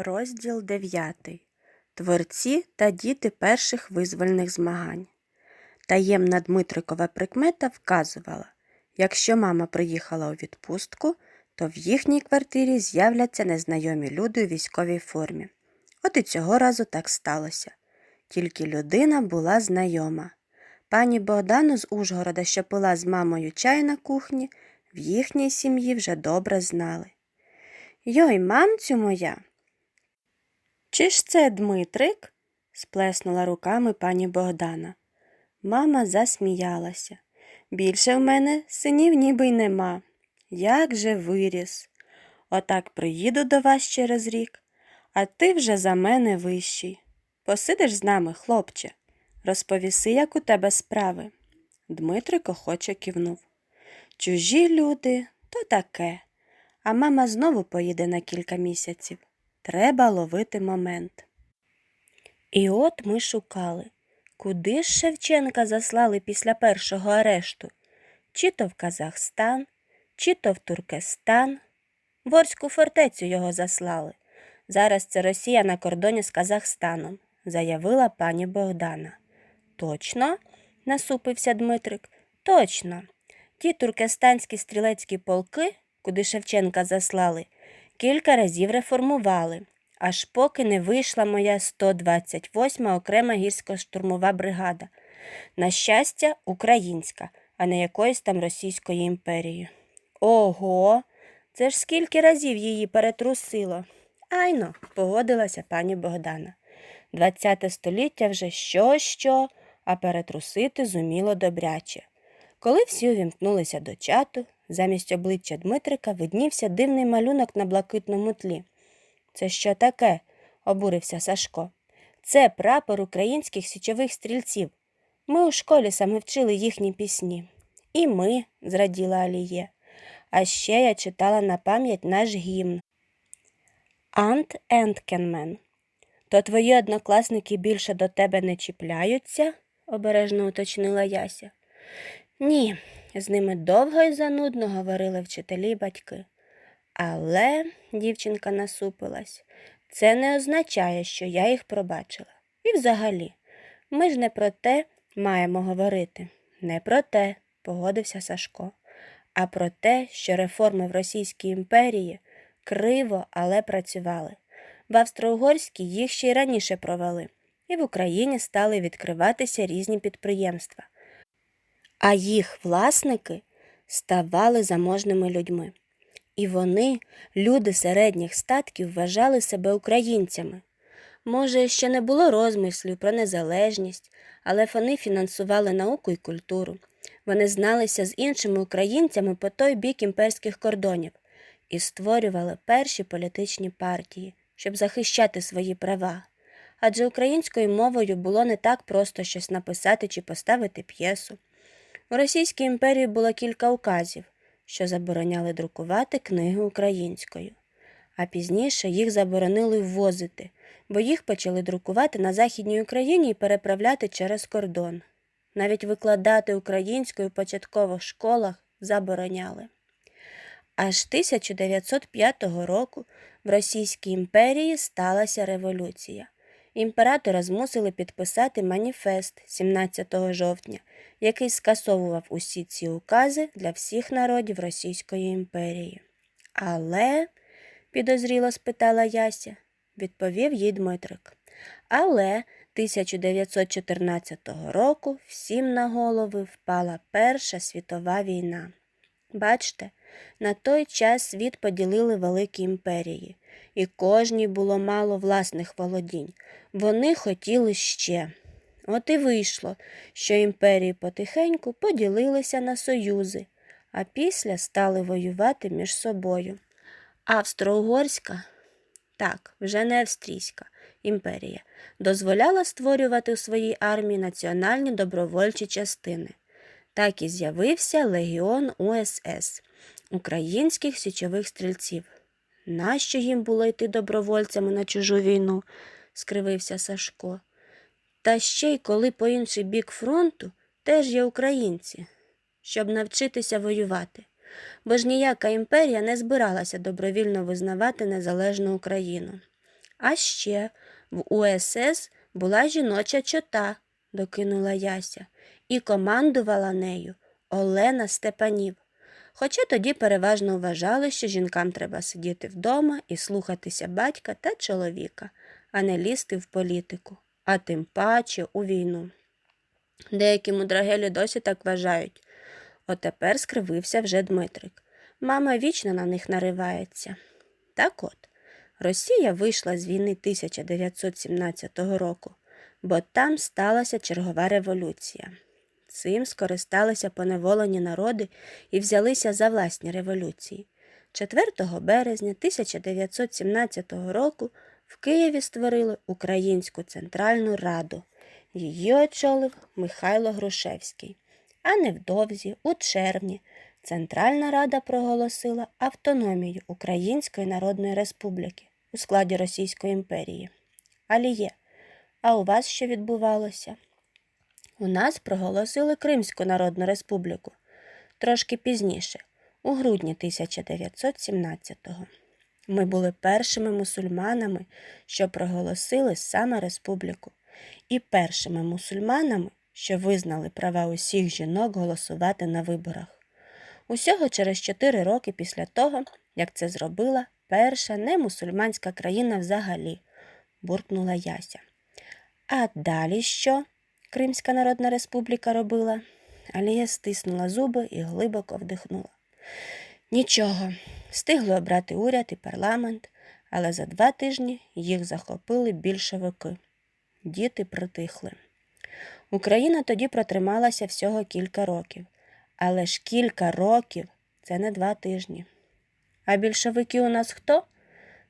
Розділ 9. Творці та діти перших визвольних змагань. Таємна Дмитрикова прикмета вказувала, якщо мама приїхала у відпустку, то в їхній квартирі з'являться незнайомі люди у військовій формі. От і цього разу так сталося. Тільки людина була знайома. Пані Богдану з Ужгорода, що пила з мамою чай на кухні, в їхній сім'ї вже добре знали. Йой, мамцю моя, чи ж це Дмитрик? сплеснула руками пані Богдана. Мама засміялася. Більше в мене синів ніби й нема. Як же виріс. Отак приїду до вас через рік, а ти вже за мене вищий. Посидиш з нами, хлопче, розповіси, як у тебе справи. Дмитрик охоче кивнув. Чужі люди то таке, а мама знову поїде на кілька місяців. Треба ловити момент. І от ми шукали, куди ж Шевченка заслали після першого арешту? Чи то в Казахстан, чи то в Туркестан. В Орську фортецю його заслали. Зараз це Росія на кордоні з Казахстаном, заявила пані Богдана. Точно? насупився Дмитрик. Точно. Ті туркестанські стрілецькі полки, куди Шевченка заслали, кілька разів реформували, аж поки не вийшла моя 128 окрема гірсько-штурмова бригада. На щастя, українська, а не якоїсь там Російської імперії. Ого, це ж скільки разів її перетрусило. Айно, погодилася пані Богдана. Двадцяте століття вже що, що, а перетрусити зуміло добряче. Коли всі увімкнулися до чату, замість обличчя Дмитрика виднівся дивний малюнок на блакитному тлі. Це що таке? обурився Сашко. Це прапор українських січових стрільців. Ми у школі саме вчили їхні пісні. І ми, зраділа Аліє. А ще я читала на пам'ять наш гімн. Ант Енткенмен. То твої однокласники більше до тебе не чіпляються? обережно уточнила Яся. Ні, з ними довго і занудно говорили вчителі й батьки. Але, дівчинка насупилась, це не означає, що я їх пробачила. І взагалі, ми ж не про те маємо говорити. Не про те, погодився Сашко, а про те, що реформи в Російській імперії криво, але працювали. В Австро-Угорській їх ще й раніше провели, і в Україні стали відкриватися різні підприємства. А їх власники ставали заможними людьми. І вони, люди середніх статків, вважали себе українцями. Може, ще не було розмислів про незалежність, але вони фінансували науку і культуру. Вони зналися з іншими українцями по той бік імперських кордонів і створювали перші політичні партії, щоб захищати свої права. Адже українською мовою було не так просто щось написати чи поставити п'єсу. У Російській імперії було кілька указів, що забороняли друкувати книги українською, а пізніше їх заборонили ввозити, бо їх почали друкувати на Західній Україні і переправляти через кордон. Навіть викладати українською в початкових школах забороняли. Аж 1905 року в Російській імперії сталася революція. Імператора змусили підписати маніфест 17 жовтня, який скасовував усі ці укази для всіх народів Російської імперії. Але, підозріло спитала Яся, відповів їй Дмитрик. Але 1914 року всім на голови впала Перша світова війна. Бачте, на той час світ поділили великі імперії, і кожній було мало власних володінь. Вони хотіли ще. От і вийшло, що імперії потихеньку поділилися на союзи, а після стали воювати між собою. Австро-Угорська, так, вже не австрійська імперія, дозволяла створювати у своїй армії національні добровольчі частини. Так і з'явився легіон УСС українських січових стрільців. Нащо їм було йти добровольцями на чужу війну? скривився Сашко. Та ще й коли по інший бік фронту теж є українці, щоб навчитися воювати. Бо ж ніяка імперія не збиралася добровільно визнавати незалежну Україну. А ще в УСС була жіноча чота, докинула Яся, і командувала нею Олена Степанів. Хоча тоді переважно вважали, що жінкам треба сидіти вдома і слухатися батька та чоловіка, а не лізти в політику, а тим паче у війну. Деякі мудрагелі досі так вважають. Отепер скривився вже Дмитрик. Мама вічно на них наривається. Так от, Росія вийшла з війни 1917 року, бо там сталася чергова революція. Цим скористалися поневолені народи і взялися за власні революції. 4 березня 1917 року в Києві створили Українську Центральну Раду. Її очолив Михайло Грушевський. А невдовзі, у червні, Центральна Рада проголосила автономію Української Народної Республіки у складі Російської імперії. Аліє, а у вас що відбувалося? У нас проголосили Кримську Народну Республіку трошки пізніше, у грудні 1917-го. Ми були першими мусульманами, що проголосили саме республіку, і першими мусульманами, що визнали права усіх жінок голосувати на виборах. Усього через чотири роки після того, як це зробила перша немусульманська країна взагалі, буркнула Яся. А далі що? Кримська Народна Республіка робила. Алія стиснула зуби і глибоко вдихнула. Нічого, встигли обрати уряд і парламент, але за два тижні їх захопили більшовики. Діти притихли. Україна тоді протрималася всього кілька років, але ж кілька років це не два тижні. А більшовики у нас хто?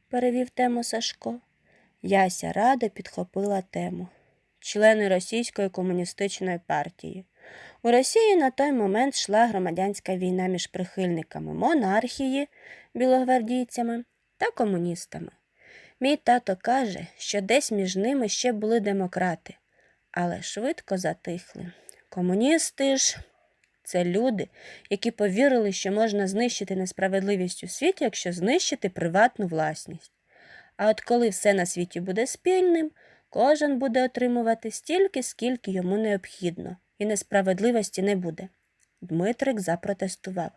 перевів тему Сашко. Яся рада підхопила тему члени Російської комуністичної партії. У Росії на той момент йшла громадянська війна між прихильниками монархії, білогвардійцями та комуністами. Мій тато каже, що десь між ними ще були демократи, але швидко затихли. Комуністи ж це люди, які повірили, що можна знищити несправедливість у світі, якщо знищити приватну власність. А от коли все на світі буде спільним, Кожен буде отримувати стільки, скільки йому необхідно, і несправедливості не буде. Дмитрик запротестував.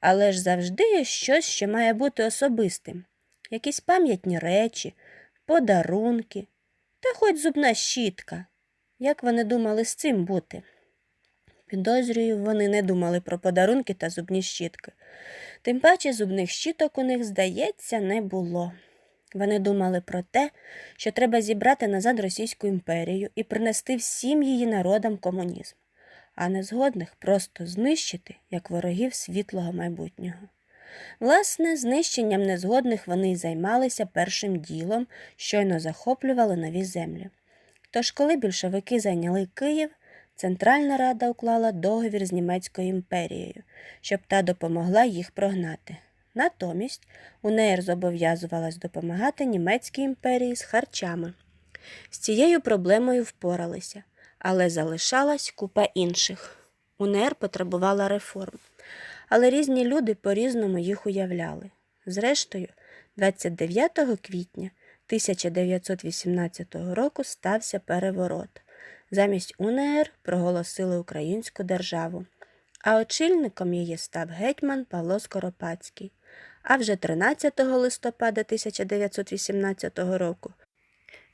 Але ж завжди є щось, що має бути особистим якісь пам'ятні речі, подарунки та хоч зубна щітка. Як вони думали з цим бути? Підозрюю, вони не думали про подарунки та зубні щітки. Тим паче зубних щіток у них, здається, не було. Вони думали про те, що треба зібрати назад Російську імперію і принести всім її народам комунізм, а незгодних просто знищити як ворогів світлого майбутнього. Власне, знищенням незгодних вони й займалися першим ділом, щойно захоплювали нові землі. Тож, коли більшовики зайняли Київ, Центральна Рада уклала договір з Німецькою імперією, щоб та допомогла їх прогнати. Натомість УНР зобов'язувалась допомагати Німецькій імперії з харчами. З цією проблемою впоралися, але залишалась купа інших. УНР потребувала реформ, але різні люди по-різному їх уявляли. Зрештою, 29 квітня 1918 року стався переворот. Замість УНР проголосили Українську державу, а очільником її став гетьман Павло Скоропадський а вже 13 листопада 1918 року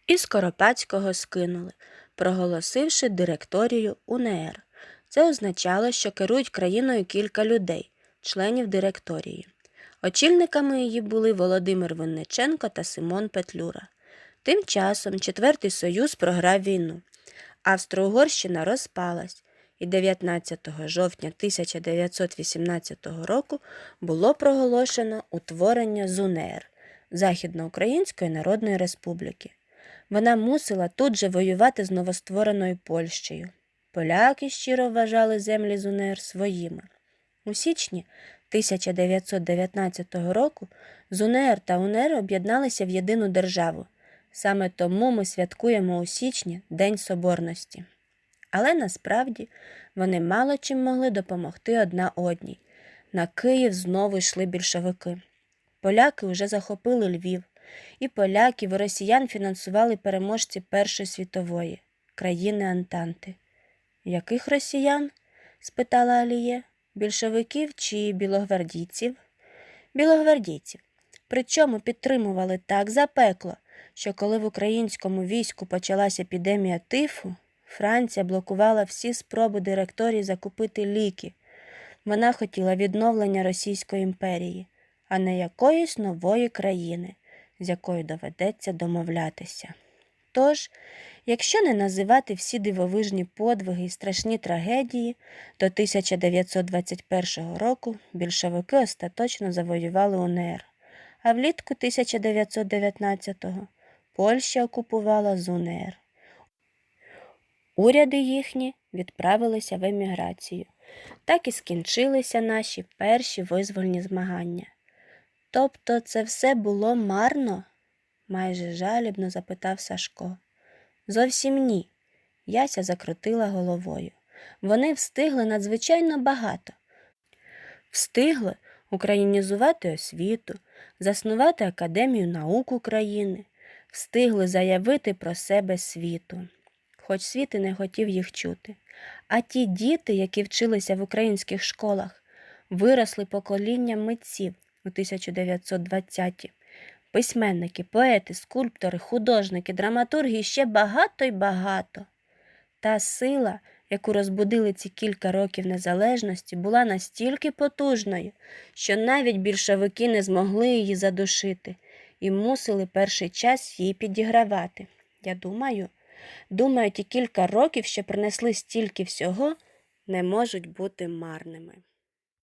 із Скоропадського скинули, проголосивши директорію УНР. Це означало, що керують країною кілька людей, членів директорії. Очільниками її були Володимир Винниченко та Симон Петлюра. Тим часом Четвертий Союз програв війну. Австро-Угорщина розпалась, і 19 жовтня 1918 року було проголошено утворення ЗУНЕР Західноукраїнської Народної Республіки. Вона мусила тут же воювати з новоствореною Польщею. Поляки щиро вважали землі ЗУНЕР своїми. У січні 1919 року ЗУНЕР та УНЕР об'єдналися в єдину державу. Саме тому ми святкуємо у січні День Соборності. Але насправді вони мало чим могли допомогти одна одній. На Київ знову йшли більшовики. Поляки вже захопили Львів, І поляків, і росіян фінансували переможці Першої світової країни Антанти. Яких росіян? спитала Аліє. Більшовиків чи білогвардійців? Білогвардійців. Причому підтримували так запекло, що коли в українському війську почалася епідемія тифу, Франція блокувала всі спроби директорії закупити ліки. Вона хотіла відновлення Російської імперії, а не якоїсь нової країни, з якою доведеться домовлятися. Тож, якщо не називати всі дивовижні подвиги і страшні трагедії, до 1921 року більшовики остаточно завоювали УНР, а влітку 1919-го Польща окупувала ЗУНР. Уряди їхні відправилися в еміграцію. Так і скінчилися наші перші визвольні змагання. Тобто це все було марно? майже жалібно запитав Сашко. Зовсім ні. Яся закрутила головою. Вони встигли надзвичайно багато. Встигли українізувати освіту, заснувати Академію наук України, встигли заявити про себе світу, хоч світ і не хотів їх чути. А ті діти, які вчилися в українських школах, виросли поколінням митців у 1920-ті. Письменники, поети, скульптори, художники, драматурги ще багато й багато. Та сила, яку розбудили ці кілька років незалежності, була настільки потужною, що навіть більшовики не змогли її задушити і мусили перший час її підігравати. Я думаю, думаю, ті кілька років, що принесли стільки всього, не можуть бути марними.